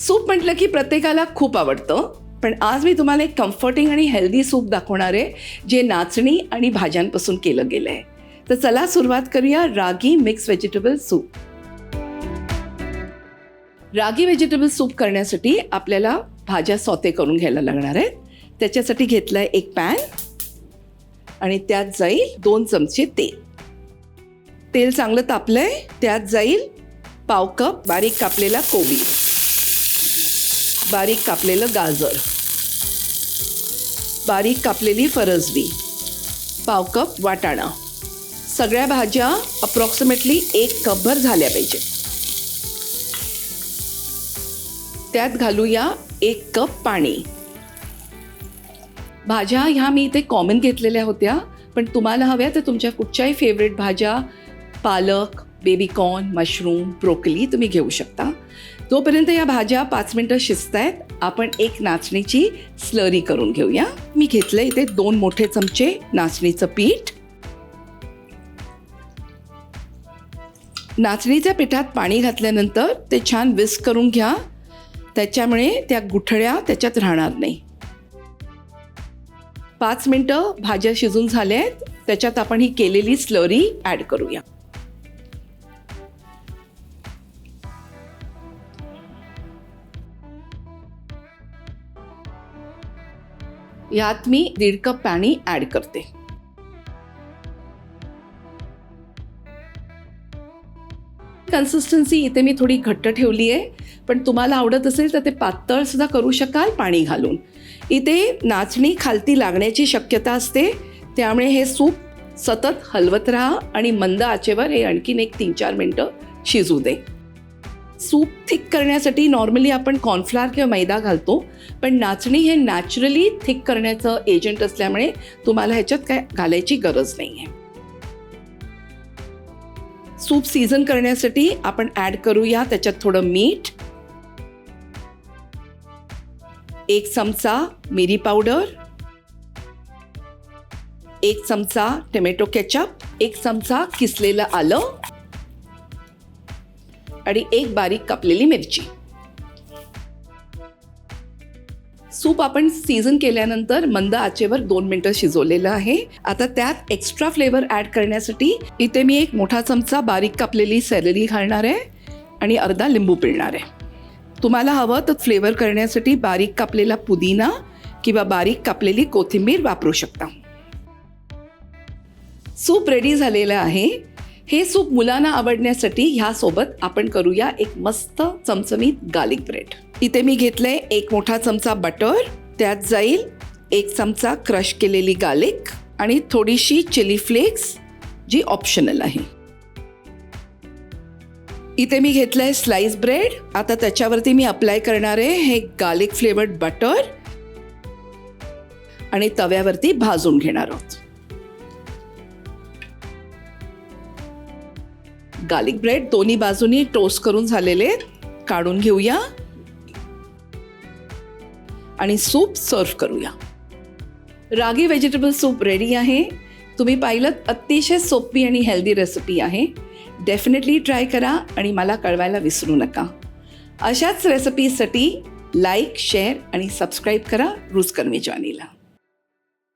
Soup म्हटलं की प्रत्येकाला खूप आवडतं पण आज मी तुम्हाला एक कम्फर्टिंग आणि हेल्दी सूप दाखवणार आहे जे नाचणी आणि भाज्यांपासून केलं गेलं आहे तर चला सुरुवात करूया ragi mix vegetable soup ragi vegetable soup करण्यासाठी आपल्याला भाज्या सौते करून घ्यायला लागणार आहेत. त्याच्यासाठी घेतलं आहे एक पॅन आणि त्यात जाईल दोन चमचे तेल. तेल चांगलं तापलंय त्यात जाईल पाव कप बारीक कापलेला कोबी. बारीक कापलेलं गाजर. बारीक कापलेली फरसबी. पाव कप वाटाणा. सगळ्या भाज्या अप्रॉक्सिमेटली एक कपभर झाल्या पाहिजे. त्यात घालूया एक कप पाणी. भाज्या ह्या मी इथे कॉमन घेतलेल्या होत्या पण तुम्हाला हव्या तर तुमच्या कुठच्याही फेवरेट भाज्या पालक बेबीकॉर्न मशरूम ब्रोकली तुम्ही घेऊ शकता. तोपर्यंत या भाज्या पाच मिनटं शिजत आहेत आपण एक नाचणीची स्लरी करून घेऊया. मी घेतलं इथे दोन मोठे चमचे नाचणीचं पीठ. नाचणीच्या पिठात पाणी घातल्यानंतर ते छान विस्क करून घ्या. त्याच्यामुळे त्या गुठळ्या त्याच्यात राहणार नाही. पाच मिनटं भाज्या शिजून झाल्या आहेत त्याच्यात आपण ही केलेली स्लरी ॲड करूया. यात मी दीड कप पाणी ॲड करते. कन्सिस्टन्सी इथे मी थोडी घट्ट ठेवली आहे. पण तुम्हाला आवडत असेल तर ते पातळ सुद्धा करू शकाल पाणी घालून. इथे नाचणी खालती लागण्याची शक्यता असते. त्यामुळे हे सूप सतत हलवत राहा आणि मंद आचेवर हे आणखीन एक तीन चार मिनटं शिजू दे. सूप थिक करण्यासाठी नॉर्मली आपण कॉर्नफ्लॉर किंवा मैदा घालतो. पण नाचणी हे नॅचरली थिक करण्याचं एजंट असल्यामुळे तुम्हाला ह्याच्यात काय घालायची गरज नाही आहे सूप सीझन करण्यासाठी आपण ॲड करूया त्याच्यात थोडं मीठ. एक चमचा मिरी पावडर एक चमचा टोमॅटो केचप एक चमचा किसलेलं आलं. आणि एक बारीक कापलेली मिरची. सूप आपण सीझन केल्यानंतर मंद आचेवर दोन मिनटं शिजवलेलं आहे. आता त्यात एक्स्ट्रा फ्लेवर ॲड करण्यासाठी इथे मी एक मोठा चमचा बारीक कापलेली सॅलरी घालणार आहे आणि अर्धा लिंबू पिळणार आहे. तुम्हाला हवं तर फ्लेवर करण्यासाठी बारीक कापलेला पुदिना किंवा बारीक कापलेली कोथिंबीर वापरू शकता. सूप रेडी झालेलं आहे. हे सूप मुलांना आवडण्यासाठी ह्यासोबत आपण करूया एक मस्त चमचमीत गार्लिक ब्रेड इथे मी घेतलंय एक मोठा चमचा बटर त्यात जाईल एक चमचा क्रश केलेली गार्लिक आणि थोडीशी चिली फ्लेक्स जी ऑप्शनल आहे. इथे मी घेतलंय स्लाइस ब्रेड आता त्याच्यावरती मी अप्लाय करणार आहे हे गार्लिक फ्लेवर्ड बटर आणि तव्यावरती भाजून घेणार आहोत. गार्लिक ब्रेड दोन्ही बाजूनी टोस्ट करून झालेले काढून घेऊया. आणि सूप सर्व करूया. रागी व्हेजिटेबल सूप रेडी आहे. तुम्ही पाहिलं अतिशय सोपी आणि हेल्दी रेसिपी आहे. डेफिनेटली ट्राय करा आणि मला कळवायला विसरू नका. अशाच रेसिपीसाठी लाईक शेअर आणि सबस्क्राईब करा रुचकर्मी जॉनीला